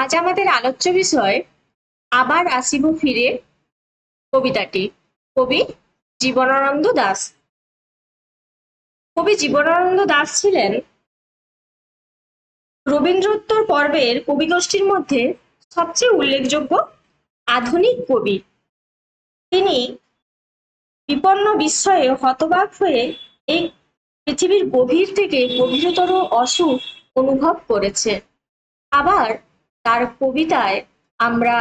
আজ আমাদের আলোচ্য বিষয়, আবার আসিব ফিরে কবিতাটি, কবি জীবনানন্দ দাস। কবি জীবনানন্দ দাস ছিলেন রবীন্দ্রোত্তর পর্বের কবিগোষ্ঠীর মধ্যে সবচেয়ে উল্লেখযোগ্য আধুনিক কবি। তিনি বিপন্ন বিস্ময়ে হতবাক হয়ে এই পৃথিবীর গভীর থেকে গভীরতর অসুখ অনুভব করেছে। আবার তার কবিতায় আমরা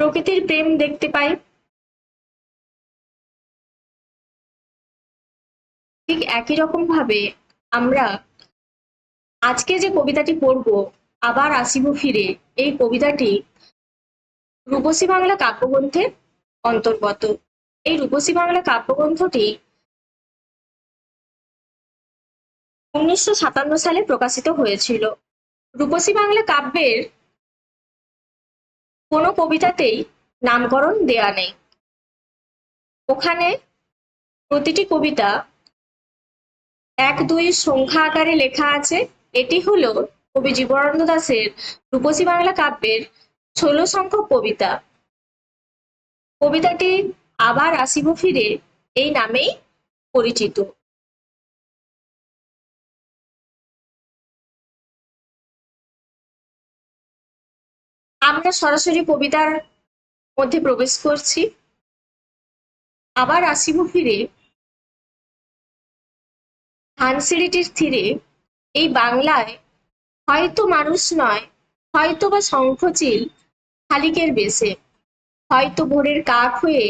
প্রকৃতির প্রেম দেখতে পাই। ঠিক একই রকম ভাবে আমরা আজকে যে কবিতাটি পড়ব, আবার আসিব ফিরে, এই কবিতাটি রূপসী বাংলা কাব্যগ্রন্থে অন্তর্গত। এই রূপসী বাংলা কাব্যগ্রন্থটি উনিশশো সাতান্ন সালে প্রকাশিত হয়েছিল। রূপসী বাংলা কাব্যের কোনো কবিতাতেই নামকরণ দেয়া নেই। ওখানে প্রতিটি কবিতা এক দুই সংখ্যা আকারে লেখা আছে। এটি হলো কবি জীবনানন্দ দাসের রূপসী বাংলা কাব্যের ষোলো সংখ্যক কবিতা। কবিতাটি আবার আসিব ফিরে এই নামেই পরিচিত। আমরা সরাসরি কবিতার মধ্যে প্রবেশ করছি। আবার আসিব ফিরে। ধানসিঁড়িটির তীরে এই বাংলায় হয়তো মানুষ নয় হয়তো বা শঙ্খচিল খালিকের বেশে, হয়তো ভোরের কাক হয়ে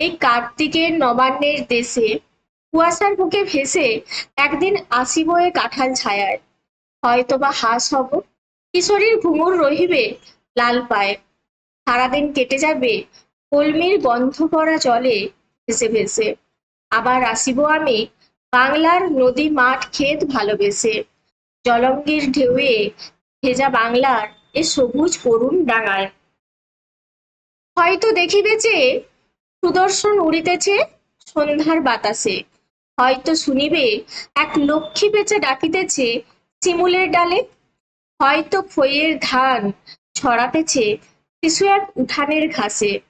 এই কার্তিকের নবান্নের দেশে, কুয়াশার বুকে ভেসে একদিন আসিব এ কাঁঠাল ছায়ায় হয়তো বা হাঁস হব, কিশোরীর ঘুঙুর রহিবে লাল পায়ে। সারাদিন কেটে যাবে, কলমির গন্ধ করা জলে ভেসে ভেসে। আবার আসিব আমি বাংলার নদী মাঠ ক্ষেত ভালোবেসে। জলঙ্গির ঢেউয়ে ভেজা বাংলার এ সবুজ করুণ ডাঙায়। হয়তো দেখিবেছে সুদর্শন উড়িতেছে সন্ধ্যার বাতাসে। হয়তো শুনিবে, এক লক্ষ্মী পেঁচে ডাকিতেছে শিমুলের ডালে। হয়তো খইয়ের ধান ছড়াতেছে কিছু এক উঠানের ঘাসে।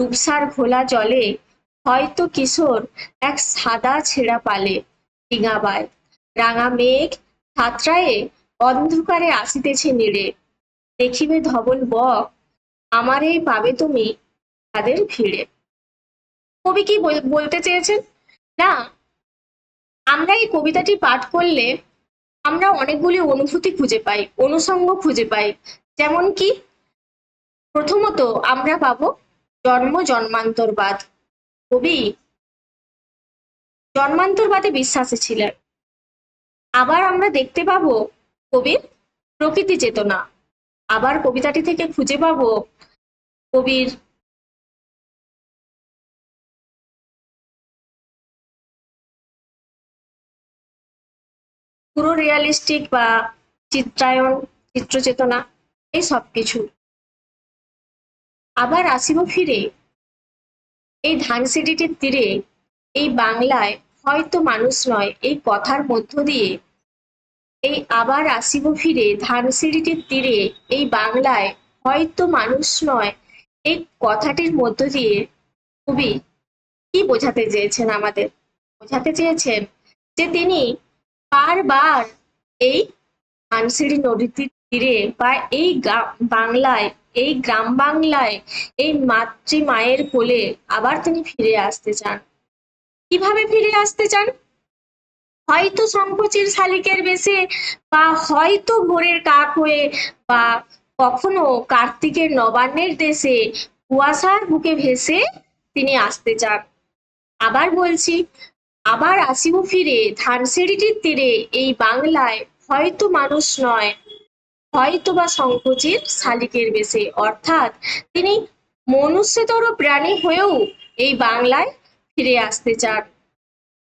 রূপসার ঘোলা জলে হয়তো কিশোর এক সাদা ছেঁড়া পালে ডিঙাবায় রাঙা মেঘ ছাত্রায়ে অন্ধকারে আসিতেছে নিড়ে। দেখিবে ধবল বক, আমার এই পাবে তুমি তাদের ভিড়ে। কবি কি বল- বলতে চেয়েছেন? না, আমরা এই কবিতাটি পাঠ করলে আমরা অনেকগুলি অনুভূতি খুঁজে পাই, অনুষঙ্গ খুঁজে পাই। যেমন কি? প্রথমত আমরা পাবো জন্ম জন্মান্তরবাদ। কবি জন্মান্তরবাদে বিশ্বাসী ছিলেন। আবার আমরা দেখতে পাবো কবির প্রকৃতি চেতনা। আবার কবিতাটি থেকে খুঁজে পাবো কবির পুরো রিয়ালিস্টিক বা চিত্রায়ন চিত্রচেতনা। এই সব কিছু আবার আসিব ফিরে। এই ধানসিঁড়িটির তীরে, এই বাংলায় হয়তো মানুষ নয়, এই কথার মধ্য দিয়ে। এই আবার আসিব ফিরে ধানসিঁড়িটির তীরে, এই বাংলায় হয়তো মানুষ নয়, এই কথাটির মধ্য দিয়ে। কবি, কি বোঝাতে চেয়েছেন আমাদের? বোঝাতে চেয়েছেন যে তিনি বারবার এই ধানসিঁড়ি নদীটির তীরে বা এই বাংলায়, এই গ্রাম বাংলায়, এই মাতৃ মায়ের কোলে আবার তিনি ফিরে আসতে চান। কীভাবে ফিরে আসতে চান? হয়তো শঙ্কচির শালিকের বেশে, বা হয়তো ভোরের কাক হয়ে, বা কখনো কার্তিকের নবান্নের দেশে কুয়াশার বুকে ভেসে তিনি আসতে চান। আবার বলছি, আবার আসিব ফিরে, ধানসিঁড়িটির তীরে, এই বাংলায় হয়তো মানুষ নয় হয়তো বা শঙ্কচির শালিকের বেশে। অর্থাৎ তিনি মনুষ্যতর প্রাণী হয়েও এই বাংলায় ফিরে আসতে চান।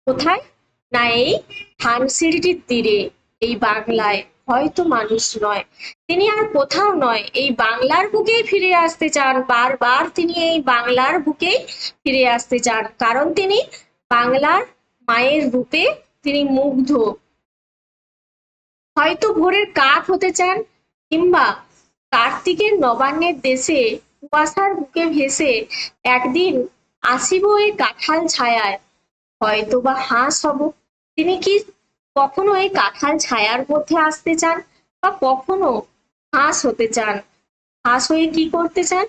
কোথায়? না এই ধানসিঁড়িটির তীরে, এই বাংলায়। হয়তো মানুষ নয়। তিনি আর কোথাও নয়, এই বাংলার বুকেই ফিরে আসতে চান। বারবার তিনি এই বাংলার বুকেই ফিরে আসতে চান। কারণ তিনি বাংলার মায়ের রূপে তিনি মুগ্ধ। হয়তো ভোরের কাক হতে চান কিংবা কার্তিকের নবান্নের দেশে কুয়াশার বুকে ভেসে একদিন আসিব এই কাঁঠাল ছায়ায়। হয়তো বা হাঁস হব। তিনি কি কখনো এই কাঁঠাল ছায়ার মধ্যে আসতে চান বা কখনো হাঁস হতে চান? হাঁস হয়ে কি করতে চান?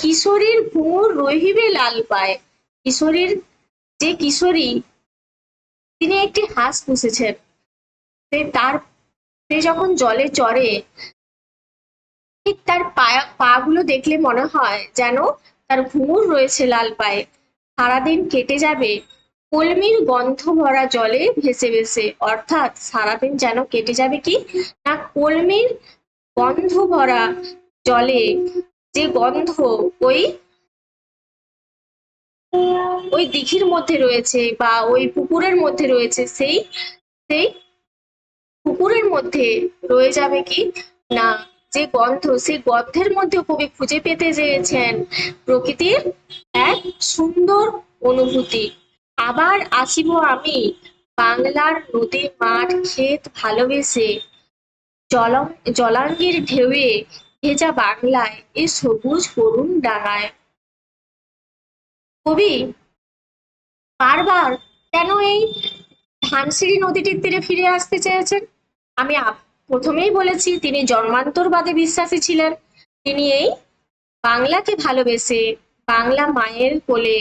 কিশোরীর ঘুমুর রহিবে লাল পায়। কিশোরীর, যে কিশোরী, তিনি একটি হাঁস পুষেছেন। তার, সে যখন জলে চড়ে তার পায়া পা গুলো দেখলে মনে হয় যেন তার ঘুঙুর রয়েছে লাল পায়ে। সারাদিন কেটে যাবে, কলমির গন্ধ ভরা জলে ভেসে ভেসে। অর্থাৎ সারাদিন যেন কেটে যাবে কি? না, কলমির গন্ধ ভরা জলে যে গন্ধ ওই ওই দিঘির মধ্যে রয়েছে বা ওই পুকুরের মধ্যে রয়েছে, সেই সেই পুকুরের মধ্যে রয়ে যাবে কি? না যে গন্ধ, সেই গন্ধের মধ্যে কবি খুঁজে পেতে চেয়েছেন প্রকৃতির এক সুন্দর অনুভূতি। আবার আসিব আমি বাংলার নদী মাঠ ক্ষেত ভালোবেসে। জলং, জলাঙ্গির ঢেউয়ে ভেজা বাংলায় এ সবুজ করুণ ডাঙায়। কবি, বারবার কেন এই ধানসিঁড়ি নদীটির তীরে ফিরে আসতে চেয়েছেন? আমি প্রথমেই বলেছি, তিনি জন্মান্তরবাদে বিশ্বাসী ছিলেন। তিনি এই বাংলাকে ভালোবেসে বাংলা মায়ের কোলে,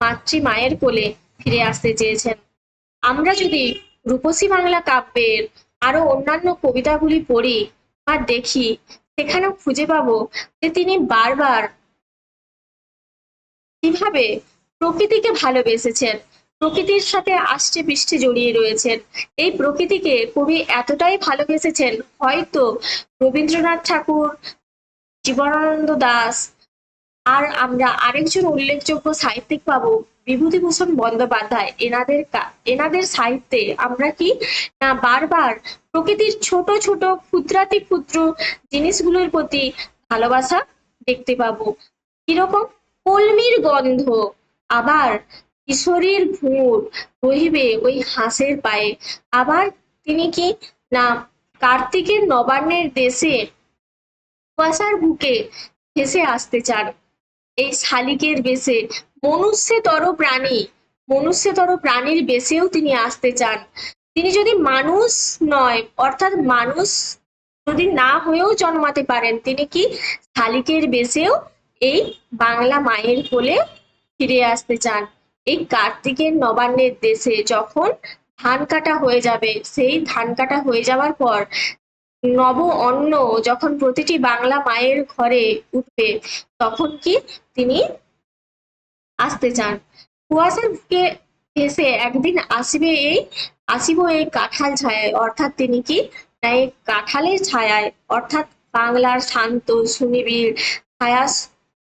মাতৃ মায়ের কোলে ফিরে আসতে চেয়েছেন। আমরা যদি রূপসী বাংলা কাব্যের আরও অন্যান্য কবিতাগুলি পড়ি বা দেখি, সেখানেও খুঁজে পাবো যে তিনি বারবার কীভাবে প্রকৃতিকে ভালোবেসেছেন। প্রকৃতির সাথে আষ্টে পৃষ্ঠে জড়িয়ে রয়েছেন এই প্রকৃতিকে কবি এতটাই ভালোবেসেছেন, হয়তো রবীন্দ্রনাথ ঠাকুর, জীবনানন্দ দাস, আর আমরা আরেকজন উল্লেখযোগ্য সাহিত্যিক পাবো, বিভূতিভূষণ বন্দ্যোপাধ্যায়। এনাদের এনাদের সাহিত্যে আমরা কি না বারবার প্রকৃতির ছোট ছোট ক্ষুদ্রাতি ক্ষুদ্র জিনিসগুলোর প্রতি ভালোবাসা দেখতে পাবো? কীরকম কলমির গন্ধ, আবার কিশোরীর ঘুঙুর রহিবে ওই হাঁসের পায়ে। আবার তিনি কি? না, কার্তিকের নবান্নের দেশে কুয়াশার বুকে ভেসে আসতে চান। এই শালিকের বেশে মনুষ্যতর প্রাণী, মনুষ্যতর প্রাণীর বেশেও তিনি আসতে চান। তিনি যদি মানুষ নয়, অর্থাৎ মানুষ যদি না হয়েও জন্মাতে পারেন, তিনি কি শালিকের বেশেও এই বাংলা মায়ের কোলে ফিরে আসতে চান? এই কার্তিকের নবান্নের দেশে যখন ধান কাটা হয়ে যাবে, সেই ধান কাটা হয়ে যাওয়ার পর নব অন্ন যখন প্রতিটি বাংলা মায়ের ঘরে উঠবে, তখন কি তিনি আসতে চান? কুয়াশার বুকে ভেসে একদিন আসবে এই, আসিব এই কাঁঠাল ছায়ায়। অর্থাৎ তিনি কি? না, এই কাঁঠালের ছায়ায়। অর্থাৎ বাংলার শান্ত, সুনিবিড়, ছায়া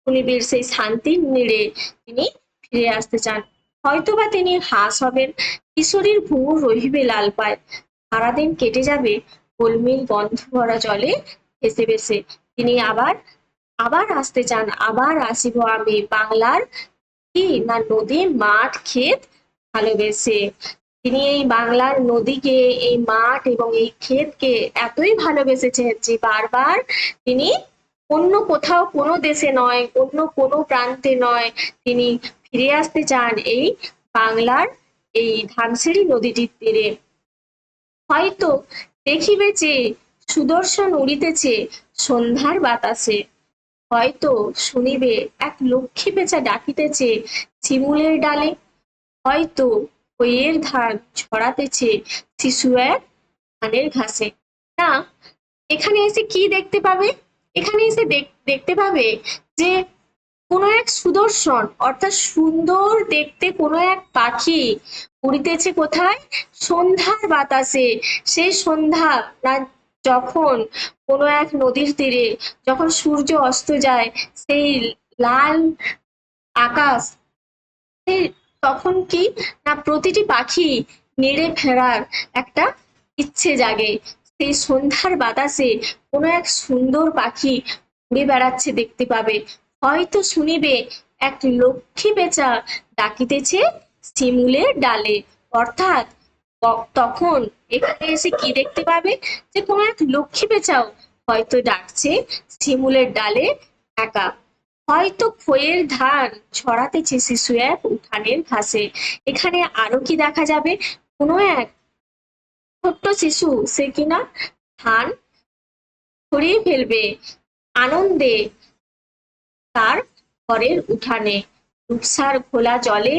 সুনিবিড় সেই শান্তির নিড়ে তিনি ফিরে আসতে চান। হয়তোবা তিনি হাঁস হবেন, কিশোরীর ঘুঙুর রহিবে লাল পায়। সারাদিন কেটে যাবে কলমির গন্ধ ভরা জলে ভেসে ভেসে। তিনি আবার আবার আসতে চান, আবার আসিব আমি বাংলার কি না নদী, মাঠ, ক্ষেত ভালোবেসে। তিনি এই বাংলার নদীকে, এই মাঠ এবং এই ক্ষেতকে এতই ভালোবেসেছেন যে বারবার তিনি অন্য কোথাও কোনো দেশে নয়, অন্য কোনো প্রান্তে নয়। তিনি ফিরে আসতে চান এই বাংলার এই ধানসিঁড়ি নদীটির তীরে। হয়তো দেখিবে যে সুদর্শন উড়িতেছে, সন্ধ্যার বাতাসে। হয়তো শুনিবে এক লক্ষ্মী পেঁচা ডাকিতেছে শিমুলের ডালে। হয়তো বইয়ের ধান ছড়াতেছে শিশু এক ধানের ঘাসে। না, এখানে এসে কি দেখতে পাবে? এখানে এসে দেখ- দেখতে পাবে যে কোনো এক সুদর্শন, অর্থাৎ সুন্দর দেখতে কোনো এক পাখি উড়িতেছে কোথায়? সন্ধ্যার বাতাসে। সেই সন্ধ্যা যখন কোনো এক নদীর তীরে, যখন সূর্য অস্ত যায়, সেই লাল আকাশ, সেই তখন কি না প্রতিটি পাখি নেড়ে ফেরার একটা ইচ্ছে জাগে। সেই সন্ধ্যার বাতাসে কোনো এক সুন্দর পাখি উড়ে বেড়াচ্ছে দেখতে পাবে। হয়তো শুনিবে, এক লক্ষ্মী পেঁচা ডাকিতেছে শিমুলের ডালে। অর্থাৎ তখন এখানে এসে কি দেখতে পাবে? যে কোনো এক লক্ষ্মী পেঁচাও হয়তো ডাকছে শিমুলের ডালে একা। হয়তো খইয়ের ধান ছড়াতেছে শিশু এক উঠানের ঘাসে। এখানে আরও কি দেখা যাবে? কোনো এক ছোট্ট শিশু সে কিনা ধান ছড়িয়ে ফেলবে। আনন্দে তার ঘরের উঠানে। রূপসার খোলা জলে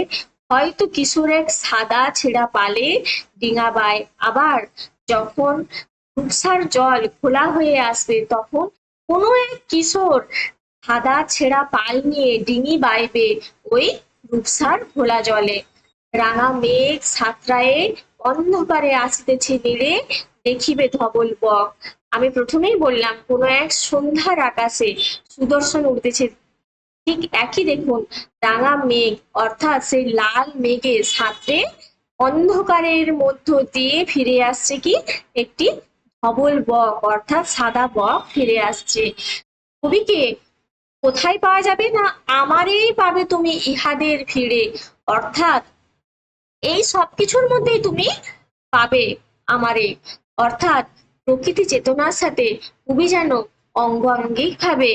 হয়তো কিশোর এক সাদা ছেঁড়া পালে ডিঙাবায় আবার যখন রূপসার জল খোলা হয়ে আসবে, তখন কোনো এক কিশোর সাদা ছেঁড়া পাল নিয়ে ডিঙি বাইবে ওই রূপসার খোলা জলে। রাঙা মেঘ সাঁতরায়ে অন্ধকারে আসিতেছে নীড়ে দেখিবে ধবল বক। আমি প্রথমেই বললাম, কোনো এক সন্ধ্যার আকাশে সুদর্শন উঠতেছে ঠিক একই দেখুন রাঙা মেঘ, অর্থাৎ সেই লাল মেঘের সাথে অন্ধকারের মধ্য দিয়ে ফিরে আসছে কি? একটি ধবল বক, অর্থাৎ সাদা বক ফিরে আসছে। কবিকে কোথায় পাওয়া যাবে না? আমারেই পাবে তুমি ইহাদের ভিড়ে। অর্থাৎ এই সবকিছুর মধ্যেই তুমি পাবে আমারে। অর্থাৎ প্রকৃতি চেতনার সাথে কবি যেন অঙ্গাঙ্গিক ভাবে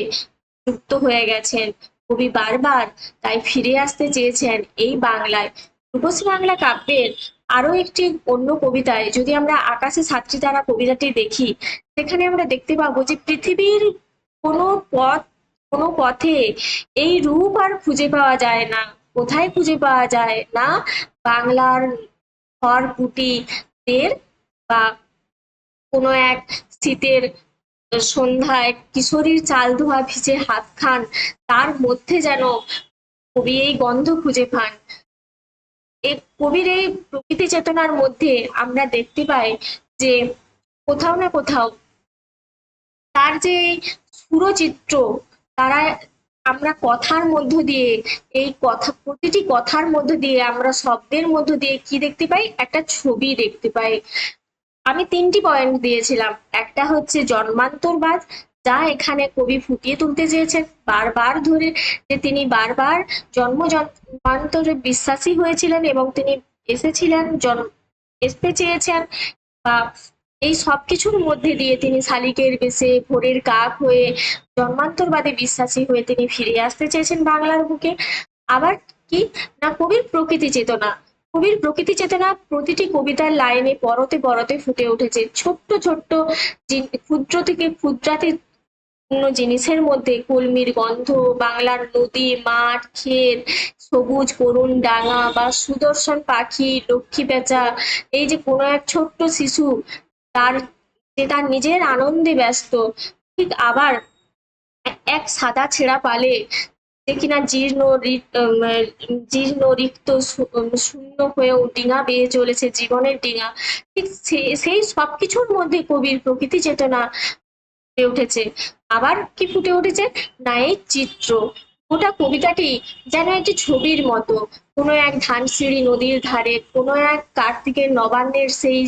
যুক্ত হয়ে গেছেন। কবি বারবার তাই ফিরে আসতে চেয়েছেন এই বাংলায়। রূপসী বাংলা কাব্যের আরও একটি অন্য কবিতায় যদি আমরা আকাশে সাতটি তারা কবিতাটি দেখি, সেখানে আমরা দেখতে পাবো যে পৃথিবীর কোনো পথ, কোনো পথে এই রূপ আর খুঁজে পাওয়া যায় না। কোথায় খুঁজে পাওয়া যায় না? বাংলার খড়কুটিদের বা কোনো এক শীতের সন্ধ্যায় কিশোরীর চাল ধোয়া, ভিজে হাত খান, তার মধ্যে যেন কবি এই গন্ধ খুঁজে পান। এই কবির এই প্রকৃতি চেতনার মধ্যে আমরা দেখতে পাই যে কোথাও না কোথাও তার যে সুরচিত্র, তারা আমরা কথার মধ্য দিয়ে, এই কথা, প্রতিটি কথার মধ্য দিয়ে, আমরা শব্দের মধ্য দিয়ে কি দেখতে পাই? একটা ছবি দেখতে পাই। আমি তিনটি পয়েন্ট দিয়েছিলাম। একটা হচ্ছে জন্মান্তরবাদ, যা এখানে কবি ফুটিয়ে তুলতে চেয়েছেন। বারবার ধরে যে তিনি বারবার জন্ম জন্মান্তরে বিশ্বাসী হয়েছিলেন এবং তিনি এসেছিলেন জন্ম আসতে চেয়েছেন বা এই সব কিছুর মধ্যে দিয়ে তিনি শালিকের বেশে ভোরের কাক হয়ে জন্মান্তরবাদে বিশ্বাসী হয়ে তিনি ফিরে আসতে চেয়েছেন বাংলার বুকে। আবার কি? না, কবির প্রকৃতি চেতনা। কবির প্রকৃতি চেতনা প্রতিটি কবিতার লাইনে পরতে পরতে ফুটে উঠেছে। ছোট্ট ছোট্ট ক্ষুদ্র থেকে ক্ষুদ্রাতি জিনিসের মধ্যে কলমির গন্ধ, বাংলার নদী, মাঠ ক্ষেত সবুজ, করুণ, ডাঙা বা সুদর্শন পাখি, লক্ষ্মী পেঁচা এই যে কোনো এক ছোট্ট শিশু তার, যে তার নিজের আনন্দে ব্যস্ত, ঠিক আবার এক সাদা ছেঁড়া পালে কিনা জীর্ণ জীর্ণ রিক্ত শূন্য হয়েও ডিঙা বেয়ে চলেছে জীবনের ডিঙা। ঠিক সেই সবকিছুর মধ্যে কবির প্রকৃতি চেতনা ফুটে উঠেছে। আবার কি ফুটে উঠেছে? না এই চিত্র। গোটা কবিতাটি যেন একটি ছবির মতো। কোনো এক ধানসিঁড়ি নদীর ধারে, কোনো এক কার্তিকের নবান্নের সেই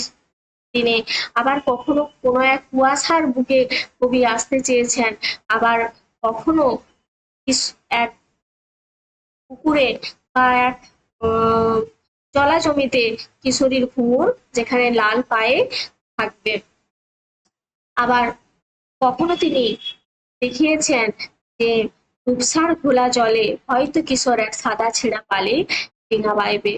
দিনে, আবার কখনো কোনো এক কুয়াশার বুকে কবি আসতে চেয়েছেন। আবার কখনো এক পুকুরে বা এক জলা জমিতে কিশোরীর ঘুঙুর যেখানে লাল পায়ে থাকবে। আবার কখনো তিনি দেখিয়েছেন যে রূপসার ঘোলা জলে হয়তো কিশোর এক সাদা ছেঁড়া পালে ডিঙা বাইবে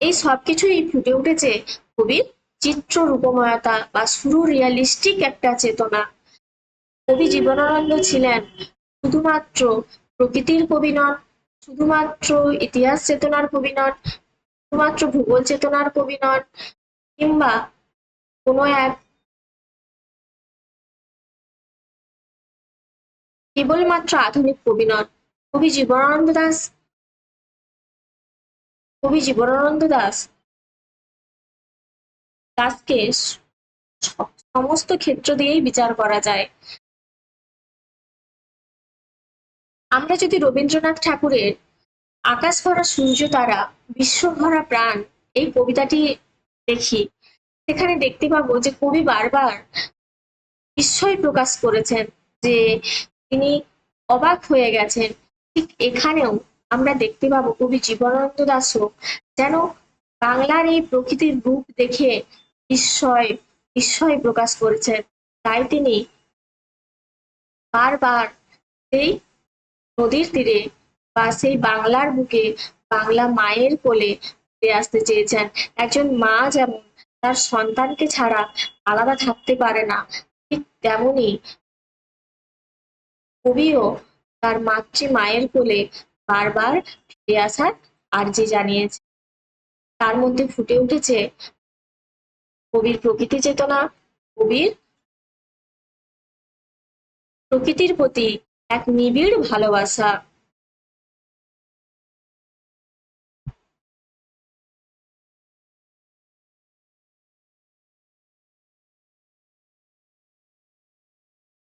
এই সবকিছুই ফুটে উঠেছে কবির চিত্র রূপময়তা বা শুরু রিয়ালিস্টিক একটা চেতনা কবি জীবনানন্দ ছিলেন। শুধুমাত্র প্রকৃতির কবি নন, শুধুমাত্র ইতিহাস চেতনার কবি নন, শুধুমাত্র ভূগোল চেতনার কবি নন, কিংবা কোনো এক কেবলমাত্র আধুনিক কবি নন, কবি জীবনানন্দ দাস, কবি জীবনানন্দ দাস দাসকে সমস্ত ক্ষেত্র দিয়েই বিচার করা যায়। আমরা যদি রবীন্দ্রনাথ ঠাকুরের আকাশ ভরা সূর্য তারা বিশ্ব ভরা প্রাণ এই কবিতাটি দেখি, সেখানে দেখতে পাবো যে কবি বারবার বিস্ময় প্রকাশ করেছেন যে তিনি অবাক হয়ে গেছেন। ঠিক এখানেও আমরা দেখতে পাবো কবি জীবনানন্দ দাসও যেন বাংলার এই প্রকৃতির রূপ দেখে বিস্ময় বিস্ময় প্রকাশ করেছেন। তাই তিনি বারবার সেই নদীর তীরে বা সেই বাংলার বুকে বাংলা মায়ের কোলে ফিরে আসতে চেয়েছেন। একজন মা যেমন তার সন্তানকে ছাড়া আলাদা থাকতে পারে না, ঠিক তেমনি কবিও তার মাতৃ মায়ের কোলে বারবার ফিরে আসার আর্জি জানিয়েছে। তার মধ্যে ফুটে উঠেছে কবির প্রকৃতি চেতনা, কবির প্রকৃতির প্রতি এক নিবিড় ভালোবাসা।